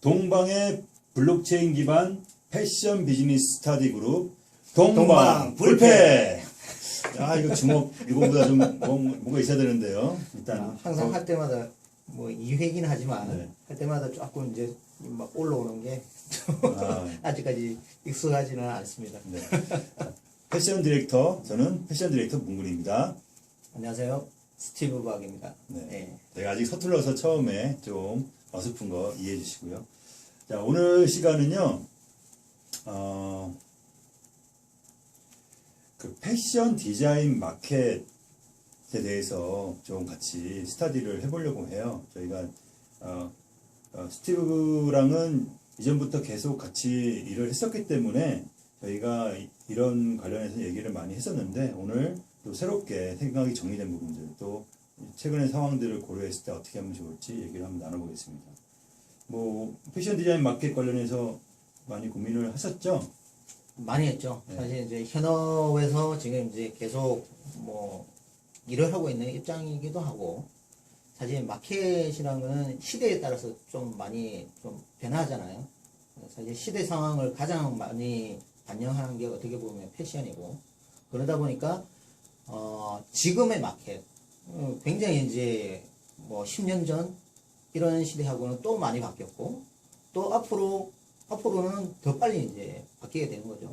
동방의 블록체인 기반 패션 비즈니스 스타디 그룹 동방 동방 불패. 아 이거 주먹 이거보다 좀 뭐, 뭐가 있어야 되는데요. 일단 아, 항상 어, 할 때마다 뭐 2회긴 하지만 네. 할 때마다 조금 이제 막 올라오는 게 아, 아직까지 익숙하지는 않습니다. 네. 패션 디렉터 저는 패션 디렉터 문근입니다. 안녕하세요. 스티브 박입니다. 네. 네. 제가 아직 서툴러서 처음에 좀 어설픈 거 이해해 주시고요. 자, 오늘 시간은요, 어, 그 패션 디자인 마켓에 대해서 좀 같이 스타디를 해보려고 해요. 저희가, 어, 어, 스티브랑은 이전부터 계속 같이 일을 했었기 때문에 저희가 이- 이런 관련해서 얘기를 많이 했었는데 오늘 또 새롭게 생각이 정리된 부분들 또 최근의 상황들을 고려했을 때 어떻게 하면 좋을지 얘기를 한번 나눠보겠습니다. 뭐 패션 디자인 마켓 관련해서 많이 고민을 하셨죠? 많이 했죠. 네. 사실 이제 현업에서 지금 이제 계속 뭐 일을 하고 있는 입장이기도 하고 사실 마켓이라는 거는 시대에 따라서 좀 많이 좀 변하잖아요. 사실 시대 상황을 가장 많이 반영하는 게 어떻게 보면 패션이고 그러다 보니까 어 지금의 마켓 어, 굉장히 이제 뭐 10년 전 이런 시대하고는 또 많이 바뀌었고 또 앞으로 앞으로는 더 빨리 이제 바뀌게 되는 거죠.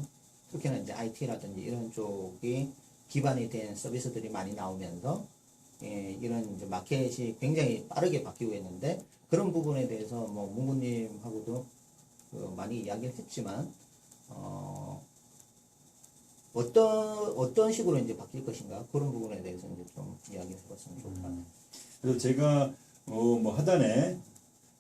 특히나 이제 IT라든지 이런 쪽이 기반이 된 서비스들이 많이 나오면서 예, 이런 이제 마켓이 굉장히 빠르게 바뀌고 있는데 그런 부분에 대해서 뭐 문구님하고도 그 많이 이야기를 했지만 어, 어떤 어떤 식으로 이제 바뀔 것인가 그런 부분에 대해서 이제 좀 이야기를 해봤으면 좋을 것 같아요. 그래서 제가 어, 뭐 하단에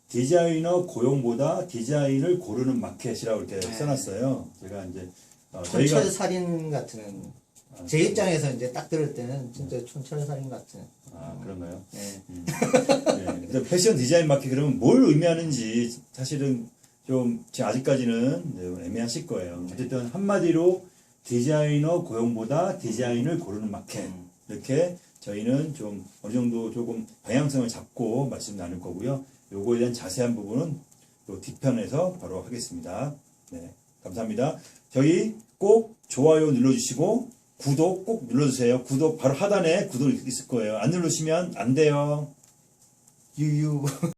디자이너 고용보다 디자인을 고르는 마켓이라고 이렇게 네. 써놨어요. 제가 이제 어, 저희가 촌철살인 같은 아, 제 입장에서 이제 딱 들을 때는 진짜 촌철살인 같은. 아 그런가요? 네. 네. 그래서 패션 디자인 마켓 그러면 뭘 의미하는지 사실은 좀 아직까지는 네, 애매하실 거예요. 어쨌든 한마디로 디자이너 고용보다 디자인을 고르는 마켓 이렇게 저희는 좀 어느 정도 조금 방향성을 잡고 말씀 나눌 거고요. 요거에 대한 자세한 부분은 또 뒤편에서 바로 하겠습니다. 네, 감사합니다. 저희 꼭 좋아요 눌러주시고 구독 꼭 눌러주세요. 구독 바로 하단에 구독 있을 거예요. 안 누르시면 안 돼요. 유유.